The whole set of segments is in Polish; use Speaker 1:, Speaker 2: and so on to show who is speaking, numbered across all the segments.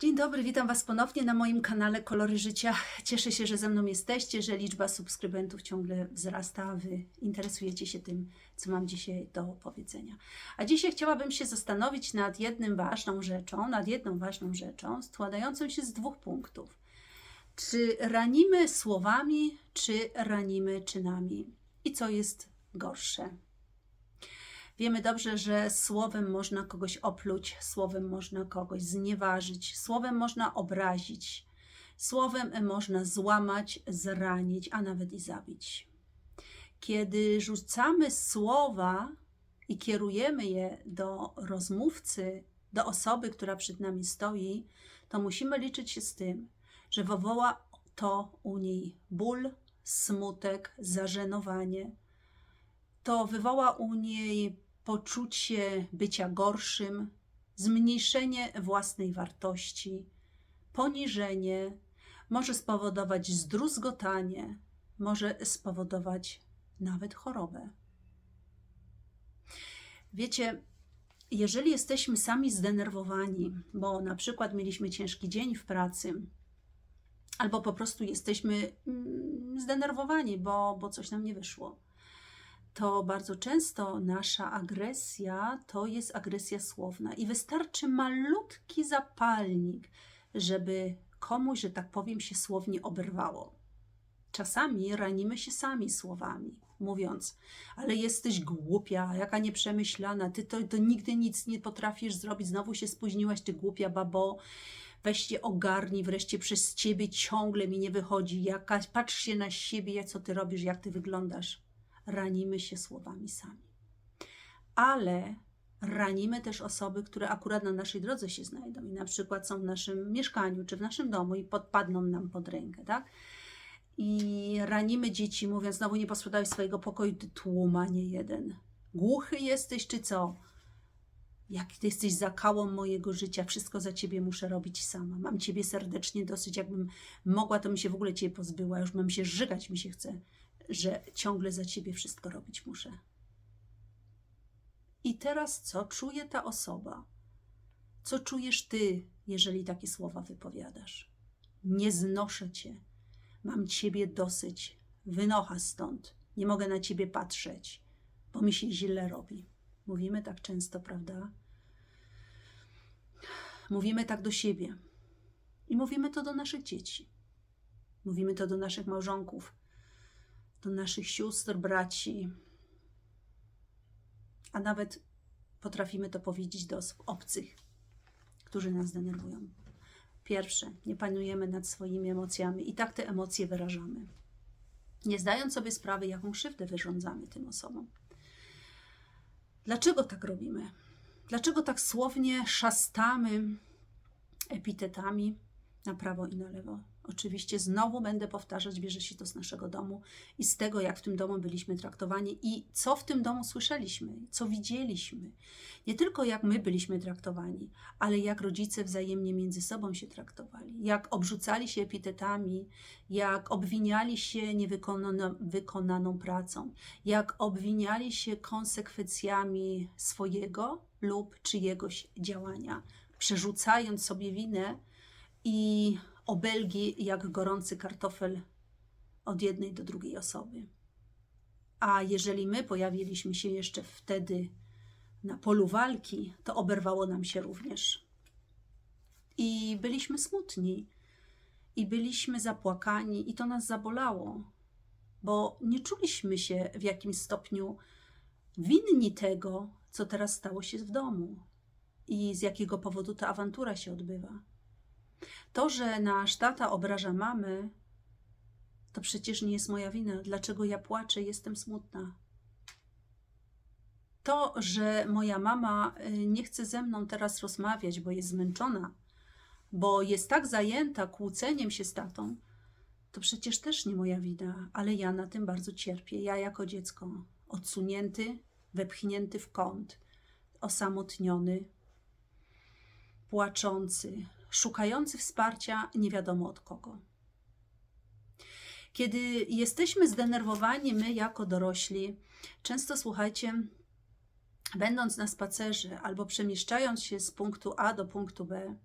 Speaker 1: Dzień dobry, witam Was ponownie na moim kanale Kolory Życia. Cieszę się, że ze mną jesteście, że liczba subskrybentów ciągle wzrasta, a Wy interesujecie się tym, co mam dzisiaj do powiedzenia. A dzisiaj chciałabym się zastanowić nad jedną ważną rzeczą, nad jedną ważną rzeczą, składającą się z dwóch punktów. Czy ranimy słowami, czy ranimy czynami? I co jest gorsze? Wiemy dobrze, że słowem można kogoś opluć, słowem można kogoś znieważyć, słowem można obrazić, słowem można złamać, zranić, a nawet i zabić. Kiedy rzucamy słowa i kierujemy je do rozmówcy, do osoby, która przed nami stoi, to musimy liczyć się z tym, że wywoła to u niej ból, smutek, zażenowanie. To wywoła u niej poczucie bycia gorszym, zmniejszenie własnej wartości, poniżenie, może spowodować zdruzgotanie, może spowodować nawet chorobę. Wiecie, jeżeli jesteśmy sami zdenerwowani, bo na przykład mieliśmy ciężki dzień w pracy, albo po prostu jesteśmy mm, zdenerwowani, bo, bo coś nam nie wyszło, to bardzo często nasza agresja to jest agresja słowna. I wystarczy malutki zapalnik, żeby komuś, że tak powiem, się słownie oberwało. Czasami ranimy się sami słowami, mówiąc, ale jesteś głupia, jaka nieprzemyślana, ty to, to nigdy nic nie potrafisz zrobić, znowu się spóźniłaś, ty głupia babo, weź się ogarnij, wreszcie przez ciebie ciągle mi nie wychodzi, jakaś, patrz się na siebie, jak co ty robisz, jak ty wyglądasz ranimy się słowami sami. Ale ranimy też osoby, które akurat na naszej drodze się znajdą i na przykład są w naszym mieszkaniu czy w naszym domu i podpadną nam pod rękę, tak? I ranimy dzieci, mówiąc, znowu nie posprzątałeś swojego pokoju, ty tłuma nie jeden. Głuchy jesteś, czy co? Jak ty jesteś zakałą mojego życia, wszystko za ciebie muszę robić sama. Mam ciebie serdecznie dosyć, jakbym mogła, to mi się w ogóle ciebie pozbyła, już mam się żygać, mi się chce że ciągle za ciebie wszystko robić muszę. I teraz co czuje ta osoba? Co czujesz ty, jeżeli takie słowa wypowiadasz? Nie znoszę cię. Mam ciebie dosyć. Wynocha stąd. Nie mogę na ciebie patrzeć, bo mi się źle robi. Mówimy tak często, prawda? Mówimy tak do siebie. I mówimy to do naszych dzieci. Mówimy to do naszych małżonków, do naszych sióstr, braci, a nawet potrafimy to powiedzieć do osób obcych, którzy nas denerwują. Pierwsze, nie panujemy nad swoimi emocjami i tak te emocje wyrażamy, nie zdając sobie sprawy, jaką krzywdę wyrządzamy tym osobom. Dlaczego tak robimy? Dlaczego tak słownie szastamy epitetami na prawo i na lewo? Oczywiście znowu będę powtarzać, bierze się to z naszego domu i z tego, jak w tym domu byliśmy traktowani i co w tym domu słyszeliśmy, co widzieliśmy. Nie tylko jak my byliśmy traktowani, ale jak rodzice wzajemnie między sobą się traktowali, jak obrzucali się epitetami, jak obwiniali się niewykonaną wykonaną pracą, jak obwiniali się konsekwencjami swojego lub czyjegoś działania, przerzucając sobie winę i obelgi jak gorący kartofel od jednej do drugiej osoby. A jeżeli my pojawiliśmy się jeszcze wtedy na polu walki, to oberwało nam się również. I byliśmy smutni, i byliśmy zapłakani, i to nas zabolało, bo nie czuliśmy się w jakimś stopniu winni tego, co teraz stało się w domu i z jakiego powodu ta awantura się odbywa. To, że nasz tata obraża mamy, to przecież nie jest moja wina. Dlaczego ja płaczę, jestem smutna? To, że moja mama y, nie chce ze mną teraz rozmawiać, bo jest zmęczona, bo jest tak zajęta kłóceniem się z tatą, to przecież też nie moja wina, ale ja na tym bardzo cierpię. Ja jako dziecko odsunięty, wepchnięty w kąt, osamotniony, płaczący, szukający wsparcia nie wiadomo od kogo. Kiedy jesteśmy zdenerwowani, my jako dorośli, często słuchajcie, będąc na spacerze albo przemieszczając się z punktu A do punktu B,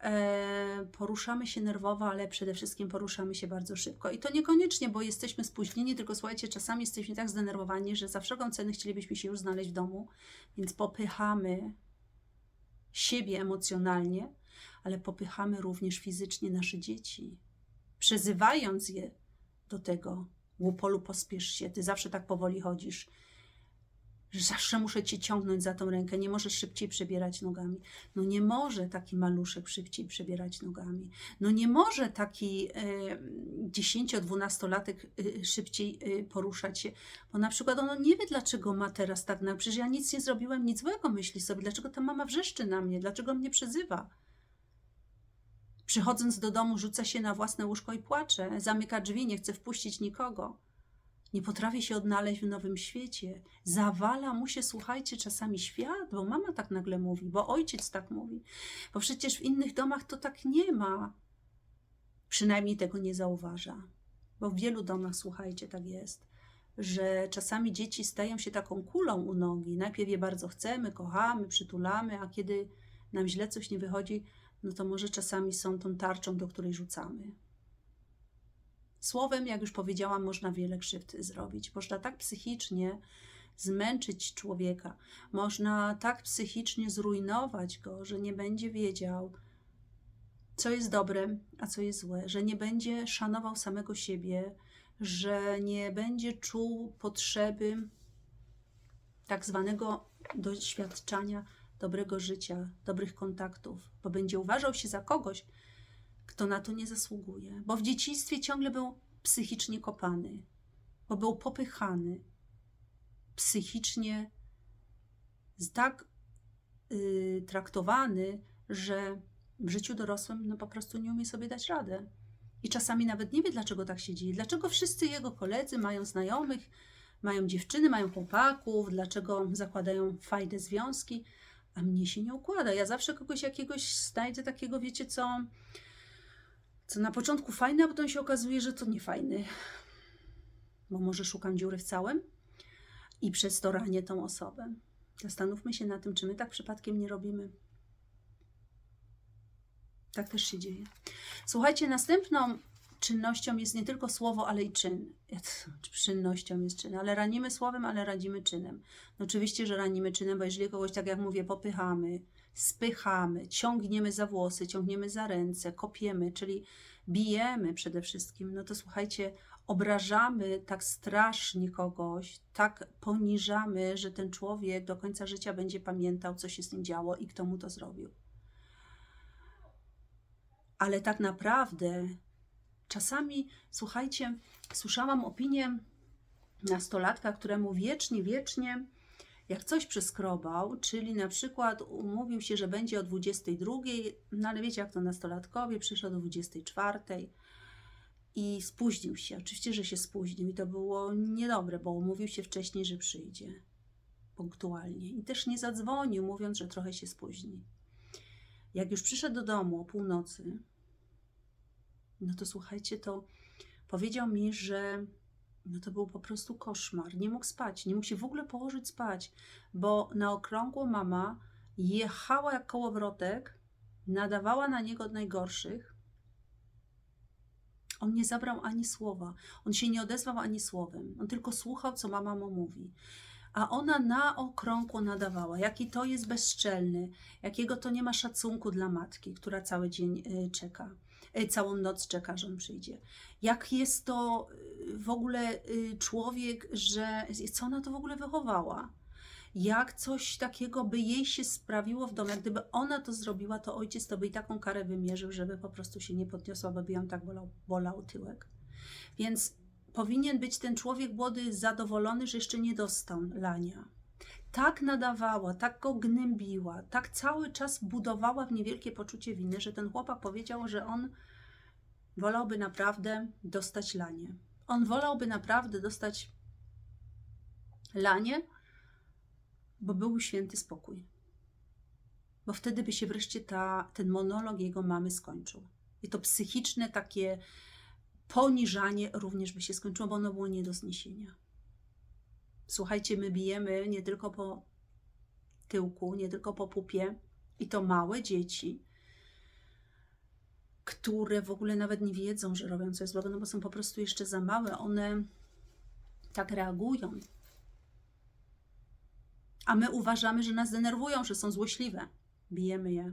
Speaker 1: e, poruszamy się nerwowo, ale przede wszystkim poruszamy się bardzo szybko. I to niekoniecznie, bo jesteśmy spóźnieni, tylko słuchajcie, czasami jesteśmy tak zdenerwowani, że za wszelką cenę chcielibyśmy się już znaleźć w domu, więc popychamy siebie emocjonalnie, ale popychamy również fizycznie nasze dzieci, przezywając je do tego. Łupolu, pospiesz się, ty zawsze tak powoli chodzisz zawsze muszę cię ciągnąć za tą rękę, nie możesz szybciej przebierać nogami. No nie może taki maluszek szybciej przebierać nogami. No nie może taki e, 10-12-latek e, szybciej e, poruszać się, bo na przykład ono nie wie, dlaczego ma teraz tak na. Przecież ja nic nie zrobiłem, nic złego myśli sobie, dlaczego ta mama wrzeszczy na mnie, dlaczego mnie przezywa. Przychodząc do domu, rzuca się na własne łóżko i płacze, zamyka drzwi, nie chce wpuścić nikogo nie potrafi się odnaleźć w nowym świecie. Zawala mu się, słuchajcie, czasami świat, bo mama tak nagle mówi, bo ojciec tak mówi. Bo przecież w innych domach to tak nie ma. Przynajmniej tego nie zauważa. Bo w wielu domach, słuchajcie, tak jest, że czasami dzieci stają się taką kulą u nogi. Najpierw je bardzo chcemy, kochamy, przytulamy, a kiedy nam źle coś nie wychodzi, no to może czasami są tą tarczą, do której rzucamy. Słowem, jak już powiedziałam, można wiele krzywd zrobić. Można tak psychicznie zmęczyć człowieka, można tak psychicznie zrujnować go, że nie będzie wiedział, co jest dobre, a co jest złe, że nie będzie szanował samego siebie, że nie będzie czuł potrzeby tak zwanego doświadczania dobrego życia, dobrych kontaktów, bo będzie uważał się za kogoś, kto na to nie zasługuje, bo w dzieciństwie ciągle był psychicznie kopany, bo był popychany, psychicznie tak y, traktowany, że w życiu dorosłym no, po prostu nie umie sobie dać radę. I czasami nawet nie wie, dlaczego tak się dzieje. Dlaczego wszyscy jego koledzy mają znajomych, mają dziewczyny, mają chłopaków, dlaczego zakładają fajne związki, a mnie się nie układa. Ja zawsze kogoś jakiegoś znajdę takiego, wiecie co, co na początku fajne, a potem się okazuje, że to nie fajny. Bo może szukam dziury w całym i przez to ranię tą osobę. Zastanówmy się na tym, czy my tak przypadkiem nie robimy. Tak też się dzieje. Słuchajcie, następną czynnością jest nie tylko słowo, ale i czyn. Czynnością jest czyn, ale ranimy słowem, ale radzimy czynem. No oczywiście, że ranimy czynem, bo jeżeli kogoś, tak jak mówię, popychamy, spychamy, ciągniemy za włosy, ciągniemy za ręce, kopiemy, czyli bijemy przede wszystkim, no to słuchajcie, obrażamy tak strasznie kogoś, tak poniżamy, że ten człowiek do końca życia będzie pamiętał, co się z nim działo i kto mu to zrobił. Ale tak naprawdę czasami, słuchajcie, słyszałam opinię nastolatka, któremu wiecznie, wiecznie jak coś przeskrobał, czyli na przykład umówił się, że będzie o 22, no ale wiecie jak to nastolatkowie, przyszedł o 24 i spóźnił się. Oczywiście, że się spóźnił i to było niedobre, bo umówił się wcześniej, że przyjdzie punktualnie i też nie zadzwonił, mówiąc, że trochę się spóźni. Jak już przyszedł do domu o północy, no to słuchajcie, to powiedział mi, że no to był po prostu koszmar. Nie mógł spać, nie mógł się w ogóle położyć spać, bo na okrągło mama jechała jak kołowrotek, nadawała na niego od najgorszych. On nie zabrał ani słowa, on się nie odezwał ani słowem, on tylko słuchał, co mama mu mówi. A ona na okrągło nadawała, jaki to jest bezczelny, jakiego to nie ma szacunku dla matki, która cały dzień y, czeka całą noc czeka, że on przyjdzie. Jak jest to w ogóle y, człowiek, że co ona to w ogóle wychowała? Jak coś takiego by jej się sprawiło w domu, jak gdyby ona to zrobiła, to ojciec to by i taką karę wymierzył, żeby po prostu się nie podniosła, bo by ją tak bolał, bolał tyłek. Więc powinien być ten człowiek młody zadowolony, że jeszcze nie dostał lania. Tak nadawała, tak go gnębiła, tak cały czas budowała w niewielkie poczucie winy, że ten chłopak powiedział, że on wolałby naprawdę dostać lanie. On wolałby naprawdę dostać lanie, bo był święty spokój. Bo wtedy by się wreszcie ta, ten monolog jego mamy skończył. I to psychiczne takie poniżanie również by się skończyło, bo ono było nie do zniesienia. Słuchajcie, my bijemy nie tylko po tyłku, nie tylko po pupie, i to małe dzieci, które w ogóle nawet nie wiedzą, że robią coś złego, no bo są po prostu jeszcze za małe. One tak reagują. A my uważamy, że nas denerwują, że są złośliwe. Bijemy je.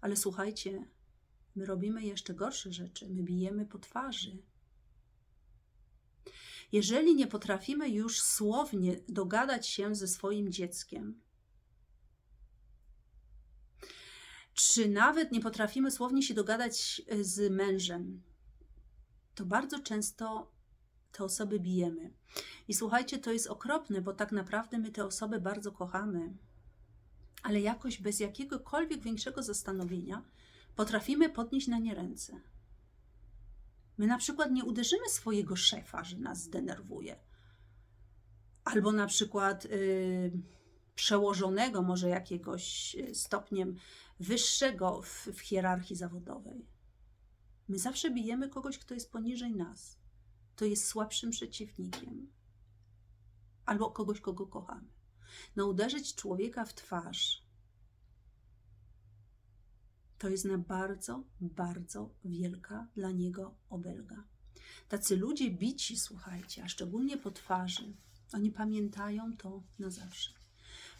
Speaker 1: Ale słuchajcie, my robimy jeszcze gorsze rzeczy. My bijemy po twarzy. Jeżeli nie potrafimy już słownie dogadać się ze swoim dzieckiem, czy nawet nie potrafimy słownie się dogadać e, z mężem, to bardzo często te osoby bijemy. I słuchajcie, to jest okropne, bo tak naprawdę my te osoby bardzo kochamy, ale jakoś bez jakiegokolwiek większego zastanowienia potrafimy podnieść na nie ręce. My na przykład nie uderzymy swojego szefa, że nas zdenerwuje. Albo na przykład y, przełożonego, może jakiegoś y, stopniem wyższego w, w hierarchii zawodowej. My zawsze bijemy kogoś, kto jest poniżej nas, kto jest słabszym przeciwnikiem, albo kogoś, kogo kochamy. No, uderzyć człowieka w twarz to jest na bardzo, bardzo wielka dla niego obelga. Tacy ludzie bici, słuchajcie, a szczególnie po twarzy, oni pamiętają to na zawsze.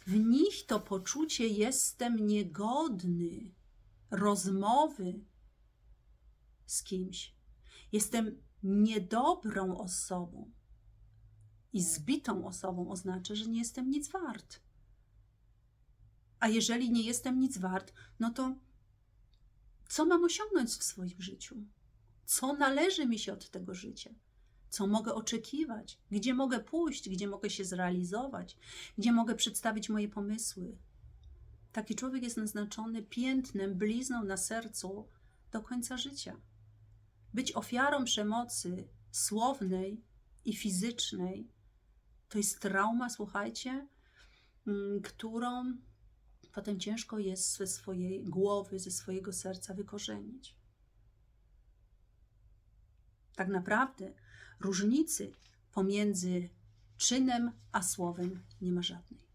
Speaker 1: W nich to poczucie jestem niegodny rozmowy z kimś. Jestem niedobrą osobą. I zbitą osobą oznacza, że nie jestem nic wart. A jeżeli nie jestem nic wart, no to co mam osiągnąć w swoim życiu? Co należy mi się od tego życia? Co mogę oczekiwać? Gdzie mogę pójść? Gdzie mogę się zrealizować? Gdzie mogę przedstawić moje pomysły? Taki człowiek jest naznaczony piętnem, blizną na sercu do końca życia. Być ofiarą przemocy słownej i fizycznej to jest trauma, słuchajcie, mm, którą potem ciężko jest ze swojej głowy, ze swojego serca wykorzenić. Tak naprawdę różnicy pomiędzy czynem a słowem nie ma żadnej.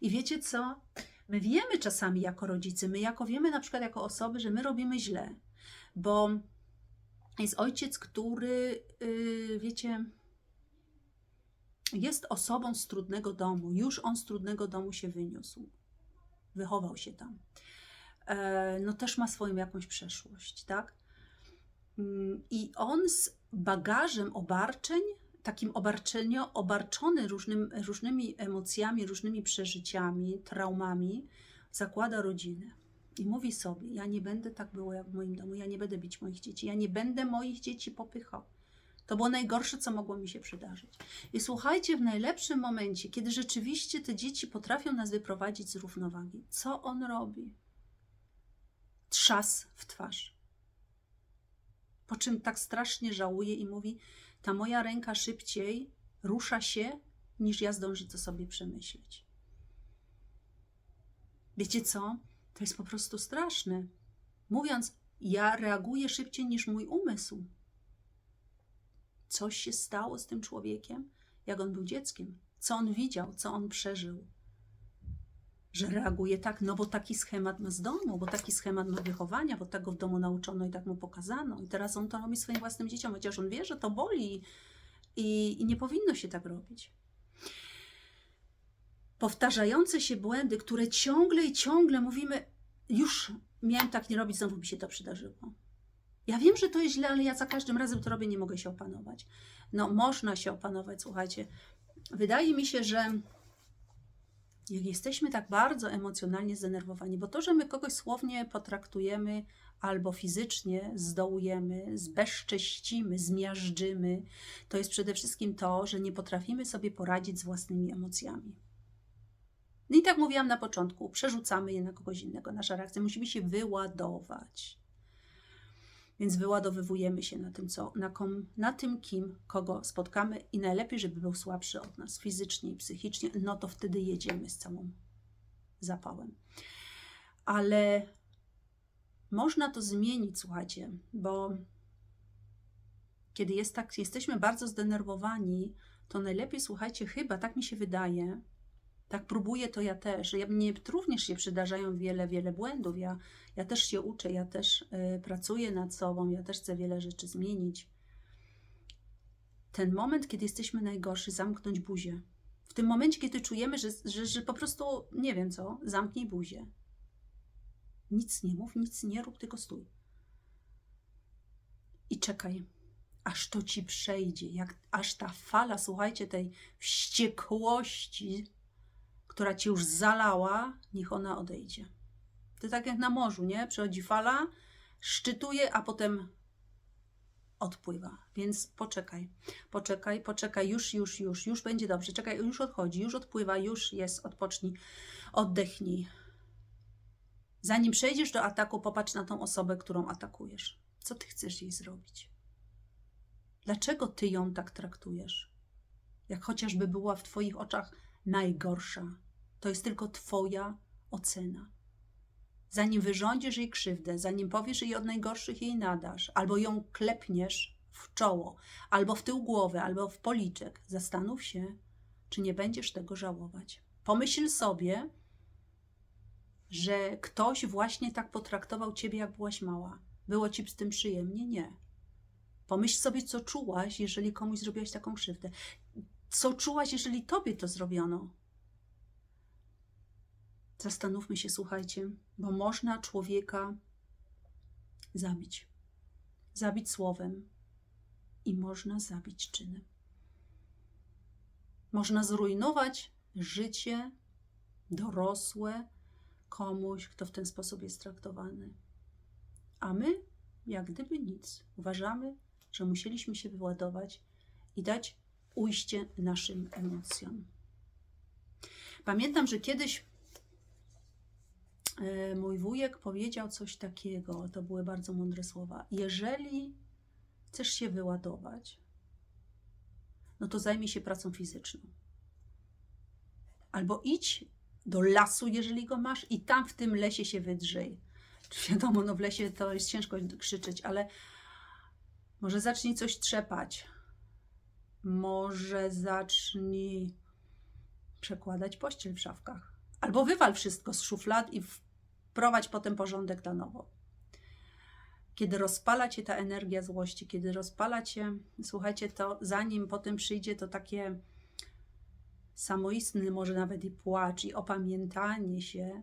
Speaker 1: I wiecie co? My wiemy czasami jako rodzice, my jako wiemy na przykład jako osoby, że my robimy źle, bo jest ojciec, który, yy, wiecie, jest osobą z trudnego domu, już on z trudnego domu się wyniósł, wychował się tam. E, no też ma swoją jakąś przeszłość, tak? Mm, I on z bagażem obarczeń, takim obarczenio, obarczony różnym, różnymi emocjami, różnymi przeżyciami, traumami, zakłada rodzinę. I mówi sobie: Ja nie będę tak było jak w moim domu, ja nie będę bić moich dzieci, ja nie będę moich dzieci popychał. To było najgorsze, co mogło mi się przydarzyć. I słuchajcie, w najlepszym momencie, kiedy rzeczywiście te dzieci potrafią nas wyprowadzić z równowagi, co on robi? Trzas w twarz. Po czym tak strasznie żałuje i mówi: Ta moja ręka szybciej rusza się, niż ja zdążę to sobie przemyśleć. Wiecie co? To jest po prostu straszne. Mówiąc, ja reaguję szybciej niż mój umysł. Coś się stało z tym człowiekiem, jak on był dzieckiem. Co on widział, co on przeżył. Że reaguje tak, no bo taki schemat ma z domu, bo taki schemat ma wychowania, bo tak go w domu nauczono i tak mu pokazano. I teraz on to robi swoim własnym dzieciom, chociaż on wie, że to boli i, i nie powinno się tak robić. Powtarzające się błędy, które ciągle i ciągle mówimy, już miałem tak nie robić, znowu mi się to przydarzyło. Ja wiem, że to jest źle, ale ja za każdym razem to robię, nie mogę się opanować. No, można się opanować, słuchajcie. Wydaje mi się, że jak jesteśmy tak bardzo emocjonalnie zdenerwowani, bo to, że my kogoś słownie potraktujemy albo fizycznie zdołujemy, zbezcześcimy, zmiażdżymy, to jest przede wszystkim to, że nie potrafimy sobie poradzić z własnymi emocjami. No i tak mówiłam na początku, przerzucamy je na kogoś innego. Nasza reakcja musi się wyładować. Więc wyładowywujemy się na tym, co, na, kom, na tym, kim, kogo spotkamy i najlepiej, żeby był słabszy od nas fizycznie i psychicznie, no to wtedy jedziemy z całą zapałem. Ale można to zmienić, słuchajcie, bo kiedy jest tak, jesteśmy bardzo zdenerwowani, to najlepiej, słuchajcie, chyba, tak mi się wydaje, Tak próbuję, to ja też. Ja, mnie również się przydarzają wiele, wiele błędów. Ja, ja też się uczę, ja też y, pracuję nad sobą, ja też chcę wiele rzeczy zmienić. Ten moment, kiedy jesteśmy najgorszy, zamknąć buzię. W tym momencie, kiedy czujemy, że, że, że po prostu, nie wiem co, zamknij buzię. Nic nie mów, nic nie rób, tylko stój. I czekaj, aż to ci przejdzie, jak, aż ta fala, słuchajcie, tej wściekłości, która ci już zalała, niech ona odejdzie. To tak jak na morzu, nie? Przychodzi fala, szczytuje, a potem odpływa. Więc poczekaj, poczekaj, poczekaj, już, już, już, już będzie dobrze. Czekaj, już odchodzi, już odpływa, już jest, odpocznij, oddechnij. Zanim przejdziesz do ataku, popatrz na tą osobę, którą atakujesz. Co ty chcesz jej zrobić? Dlaczego ty ją tak traktujesz? Jak chociażby była w twoich oczach najgorsza. To jest tylko twoja ocena. Zanim wyrządzisz jej krzywdę, zanim powiesz jej od najgorszych jej nadasz, albo ją klepniesz w czoło, albo w tył głowy, albo w policzek, zastanów się, czy nie będziesz tego żałować. Pomyśl sobie, że ktoś właśnie tak potraktował ciebie, jak byłaś mała. Było ci z tym przyjemnie? Nie. Pomyśl sobie, co czułaś, jeżeli komuś zrobiłaś taką krzywdę. Co czułaś, jeżeli tobie to zrobiono? Zastanówmy się, słuchajcie, bo można człowieka zabić. Zabić słowem i można zabić czynem. Można zrujnować życie dorosłe komuś, kto w ten sposób jest traktowany. A my, jak gdyby nic, uważamy, że musieliśmy się wyładować i dać ujście naszym emocjom. Pamiętam, że kiedyś mój wujek powiedział coś takiego, to były bardzo mądre słowa. Jeżeli chcesz się wyładować, no to zajmij się pracą fizyczną. Albo idź do lasu, jeżeli go masz, i tam w tym lesie się wydrzyj. Wiadomo, no w lesie to jest ciężko krzyczeć, ale może zacznij coś trzepać. Może zacznij przekładać pościel w szafkach. Albo wywal wszystko z szuflad i wprowadź potem porządek na nowo. Kiedy rozpala cię ta energia złości, kiedy rozpala cię, słuchajcie, to zanim potem przyjdzie to takie samoistny, może nawet i płacz, i opamiętanie się,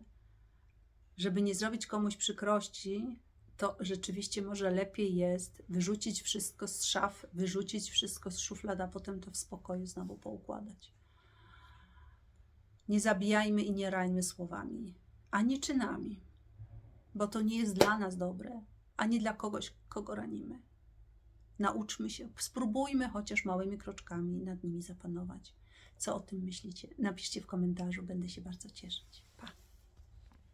Speaker 1: żeby nie zrobić komuś przykrości, to rzeczywiście może lepiej jest wyrzucić wszystko z szaf, wyrzucić wszystko z szuflad, a potem to w spokoju znowu poukładać. Nie zabijajmy i nie rajmy słowami, ani czynami, bo to nie jest dla nas dobre, ani dla kogoś, kogo ranimy. Nauczmy się, spróbujmy chociaż małymi kroczkami nad nimi zapanować. Co o tym myślicie? Napiszcie w komentarzu, będę się bardzo cieszyć.